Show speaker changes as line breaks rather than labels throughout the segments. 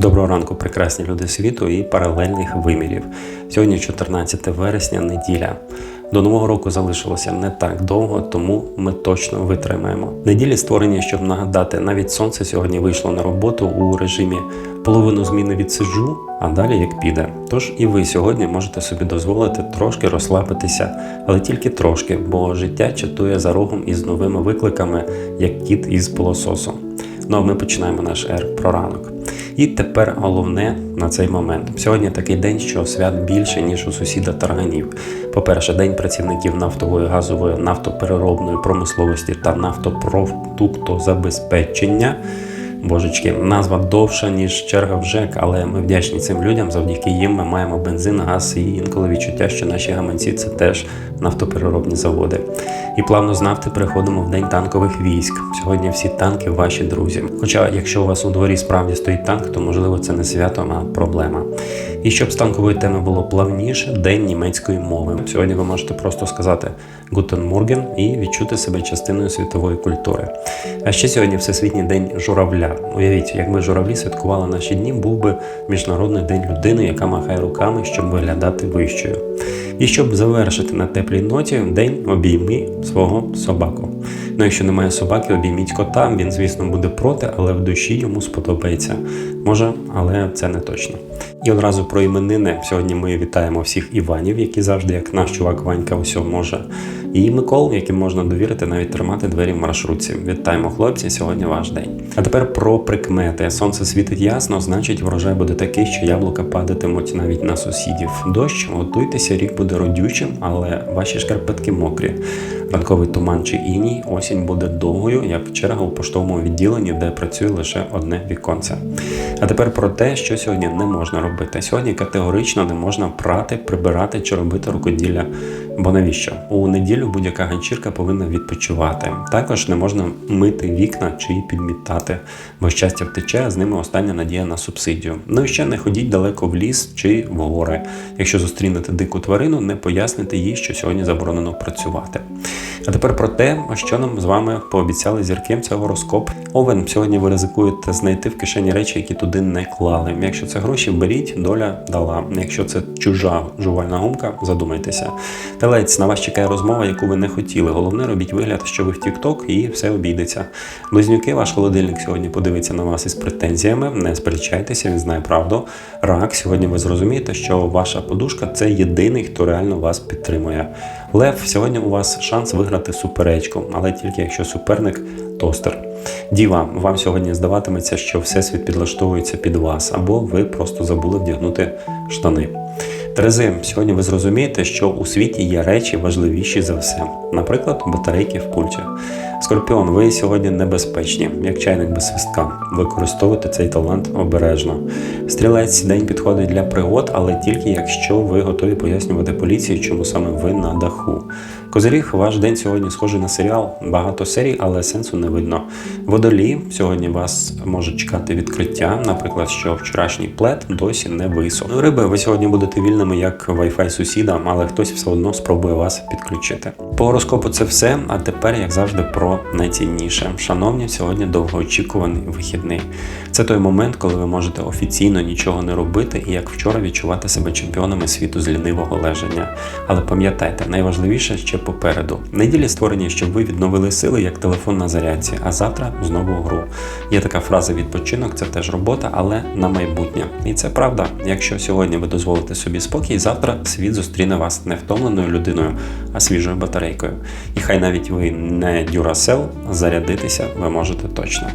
Доброго ранку, прекрасні люди світу і паралельних вимірів. Сьогодні 14 вересня, неділя. До нового року залишилося не так довго, тому ми точно витримаємо. Неділі створені, щоб нагадати, навіть сонце сьогодні вийшло на роботу у режимі половину зміни відсиджу, а далі як піде. Тож і ви сьогодні можете собі дозволити трошки розслабитися, але тільки трошки, бо життя чатує за рогом із новими викликами, як кіт із пилососом. Ну а ми починаємо наш ер про ранок. І тепер головне на цей момент. Сьогодні такий день, що свят більше, ніж у сусіда тарганів. По-перше, день працівників нафтової, газової, нафтопереробної промисловості та нафтопродуктозабезпечення. Божечки, назва довша, ніж черга в ЖЕК, але ми вдячні цим людям. Завдяки їм ми маємо бензин, газ і інколи відчуття, що наші гаманці це теж нафтопереробні заводи. І плавно з нафти переходимо в день танкових військ. Сьогодні всі танки ваші друзі. Хоча, якщо у вас у дворі справді стоїть танк, то можливо це не свято, а проблема. І щоб з танкової теми було плавніше, день німецької мови. Сьогодні ви можете просто сказати Guten Morgen і відчути себе частиною світової культури. А ще сьогодні Всесвітній день журавля. Уявіть, якби журавлі святкували наші дні, був би Міжнародний день людини, яка махає руками, щоб виглядати вищою. І щоб завершити на теплій ноті, день обійми свого собаку. Ну, якщо немає собаки, обійміть кота. Він, звісно, буде проти, але в душі йому сподобається. Може, але це не точно. І одразу про іменини. Сьогодні ми вітаємо всіх Іванів, які завжди, як наш чувак Ванька, усе може. І Микол, яким можна довірити навіть тримати двері в маршрутці. Вітаємо, хлопці! Сьогодні ваш день. А тепер про прикмети. Сонце світить ясно, значить, врожай буде такий, що яблука падатимуть навіть на сусідів. Дощ, готуйтеся, рік буде родючим, але ваші шкарпетки мокрі. Ранковий туман чи іній, осінь буде довгою, як черга у поштовому відділенні, де працює лише одне віконце. А тепер про те, що сьогодні не можна робити. Сьогодні категорично не можна прати, прибирати чи робити рукоділля. Бо навіщо? У неділю будь-яка ганчірка повинна відпочивати. Також не можна мити вікна чи підмітати, бо щастя втече, а з ними остання надія на субсидію. Ну і ще не ходіть далеко в ліс чи в гори. Якщо зустрінете дику тварину, не поясните їй, що сьогодні заборонено працювати. А тепер про те, що нам з вами пообіцяли зірки це гороскоп. Овен, сьогодні ви ризикуєте знайти в кишені речі, які туди не клали. Якщо це гроші, беріть, доля дала. Якщо це чужа жувальна гумка, задумайтеся. Телець, на вас чекає розмова, яку ви не хотіли. Головне, робіть вигляд, що ви в Тік-Ток і все обійдеться. Близнюки, ваш холодильник сьогодні подивиться на вас із претензіями. Не сперечайтеся, він знає правду. Рак, сьогодні ви зрозумієте, що ваша подушка це єдиний, хто реально вас підтримує. Лев, сьогодні у вас шанс виграти суперечку, але тільки якщо суперник тостер. Діва, вам сьогодні здаватиметься, що всесвіт підлаштовується під вас, або ви просто забули вдягнути штани. Терези, сьогодні ви зрозумієте, що у світі є речі важливіші за все, наприклад, батарейки в пульті. Скорпіон, ви сьогодні небезпечні, як чайник без свистка. Використовуйте цей талант обережно. Стрілець день підходить для пригод, але тільки якщо ви готові пояснювати поліції, чому саме ви на даху. Козиріг, ваш день сьогодні схожий на серіал. Багато серій, але сенсу не видно. Водолій, сьогодні вас може чекати відкриття, наприклад, що вчорашній плед досі не висох. Ну, риби, ви сьогодні будете вільними як Wi-Fi сусіда, але хтось все одно спробує вас підключити. По гороскопу це все. А тепер, як завжди, про найцінніше. Шановні, сьогодні довгоочікуваний вихідний. Це той момент, коли ви можете офіційно нічого не робити і як вчора відчувати себе чемпіонами світу з лінивого лежання. Але пам'ятайте, найважливіше ще попереду. Неділі створені, щоб ви відновили сили як телефон на зарядці, а завтра знову гру. Є така фраза відпочинок, це теж робота, але на майбутнє. І це правда. Якщо сьогодні ви дозволите собі спокій, завтра світ зустріне вас не втомленою людиною, а свіжою батарейкою. І хай навіть ви не Duracell, зарядитися ви можете точно.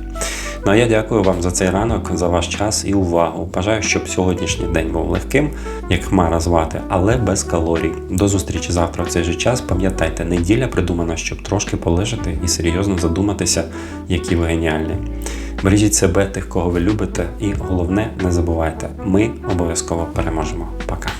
Ну а я дякую вам за цей ранок, за ваш час і увагу. Бажаю, щоб сьогоднішній день був легким, як хмара звати, але без калорій. До зустрічі завтра в цей же час. Пам'ятайте, неділя придумана, щоб трошки полежати і серйозно задуматися, які ви геніальні. Бережіть себе, тих, кого ви любите, і головне, не забувайте, ми обов'язково переможемо. Пока.